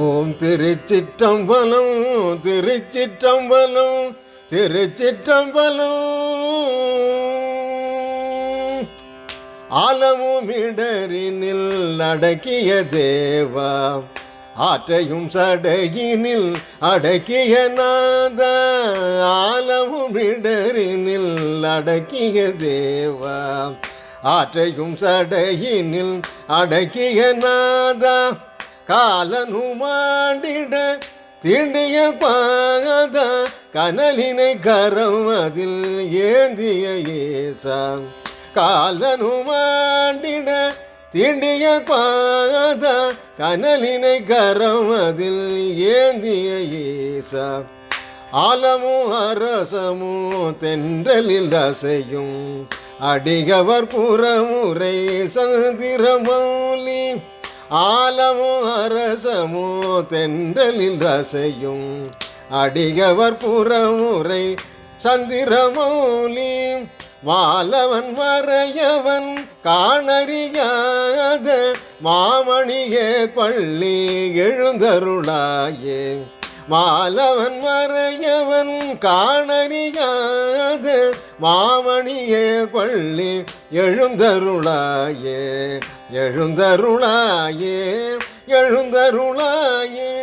ஓம் திருச்சிற்றம்பலம் திருச்சிற்றம்பலம் திருச்சிற்றம்பலம். ஆலமும் இடரினில் அடக்கிய தேவா ஆற்றையும் சடையினில் அடக்கிய நாத ஆலமும் இடரினில் அடக்கிய தேவா ஆற்றையும் சடையினில் அடக்கிய நாதா. காலனுமாண்டிட தீண்டிய பாத கனலினை கரம் அதில் ஏந்திய ஏசா. காலனுமாண்டிட தீண்டிய பாத கனலினை கரம் அதில் ஏந்திய ஏசா. ஆலமும் அரசமும் தென்றலில் அசையும் அடிகவர் புறமுறை சந்திரமௌலி ஆலமும் அரசமோ தென்றலில் ரசையும் அடிகவர் புறமுறை சந்திரமௌலி வாலவன் மறையவன் காணறியாத மாமணியே கொள்ளி எழுந்தருளாயே. மாலவன் மறையவன் காணறியாத மாமணியே கொள்ளி எழுந்தருளாயே எழுந்தருளாயே எழுந்தருளாயே.